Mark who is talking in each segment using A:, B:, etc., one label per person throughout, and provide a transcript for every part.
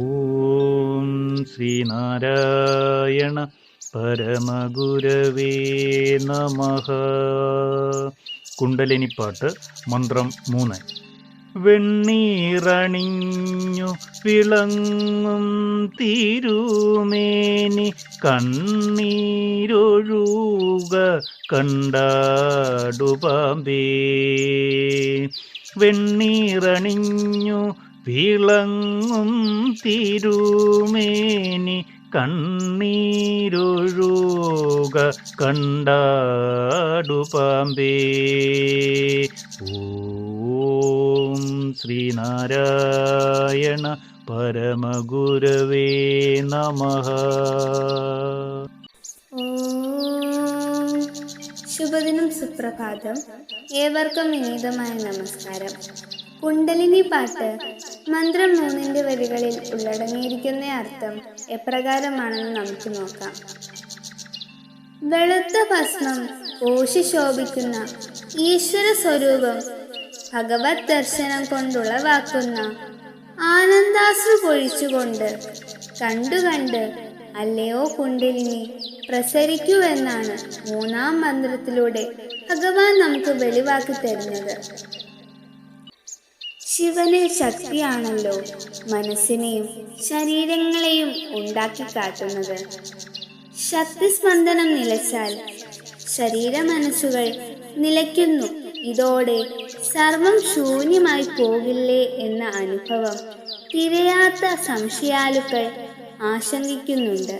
A: ഓം ശ്രീനാരായണ പരമഗുരവേ നമ. കുണ്ടലിനിപ്പാട്ട് മന്ത്രം മൂന്ന്. വെണ്ണീറണിഞ്ഞു വിളങ്ങും തിരുമേനി കണ്ണീരൊഴുക കണ്ടാടുപാമ്പേ. വെണ്ണീറണിഞ്ഞു വിളങ്ങും തിരുമേനി കണ്ണീരൊഴുക കണ്ടാടുപാമ്പേ ഓം ശ്രീനാരായണ പരമഗുരവേ നമ.
B: ശുഭദിനം സുപ്രഭാതം ഏവർക്കും വിനീതമായ നമസ്കാരം. കുണ്ടലിനി പാട്ട് മന്ത്രം മൂന്നിന്റെ വരികളിൽ ഉള്ളടങ്ങിയിരിക്കുന്ന അർത്ഥം എപ്രകാരമാണെന്ന് നമുക്ക് നോക്കാം. വെളുത്ത ഭസ്മം ഓശി ശോഭിക്കുന്ന ഈശ്വര സ്വരൂപം ഭഗവത് ദർശനം കൊണ്ടുളവാക്കുന്ന ആനന്ദാശ്രു പൊഴിച്ചുകൊണ്ട് കണ്ടു കണ്ട് അല്ലയോ കുണ്ടലിനി പ്രസരിക്കൂ എന്നാണ് മൂന്നാം മന്ത്രത്തിലൂടെ ഭഗവാൻ നമുക്ക് വെളിവാക്കി തരുന്നത്. ശിവന് ശക്തിയാണല്ലോ മനസ്സിനെയും ശരീരങ്ങളെയും ഉണ്ടാക്കി കാട്ടുന്നത്. ശക്തിസ്പന്ദനം നിലച്ചാൽ ശരീര മനസ്സുകൾ നിലയ്ക്കുന്നു. ഇതോടെ സർവം ശൂന്യമായി പോകില്ലേ എന്ന അനുഭവം തിരയാത്ത സംശയാലുക്കൾ ആശങ്കിക്കുന്നുണ്ട്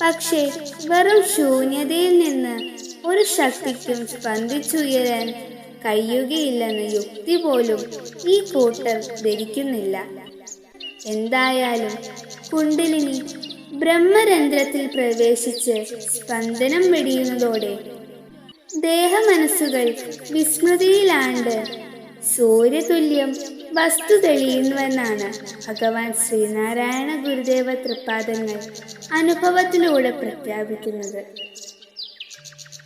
B: പക്ഷേ വെറും ശൂന്യതയിൽ നിന്ന് ഒരു ശക്തിക്കും സ്പന്ദിച്ചുയരാൻ കഴിയുകയില്ലെന്ന യുക്തി പോലും ഈ കൂട്ടർ ധരിക്കുന്നില്ല. എന്തായാലും കുണ്ടലിനി ബ്രഹ്മരന്ധ്രത്തിൽ പ്രവേശിച്ച് സ്പന്ദനം വെടിയുന്നതോടെ ദേഹമനസ്സുകൾ വിസ്മൃതിയിലാണ്ട് സൂര്യതുല്യം വസ്തു തെളിയുന്നുവെന്നാണ് ഭഗവാൻ ശ്രീനാരായണ ഗുരുദേവ തൃപ്പാദങ്ങൾ അനുഭവത്തിലൂടെ പ്രഖ്യാപിക്കുന്നത്.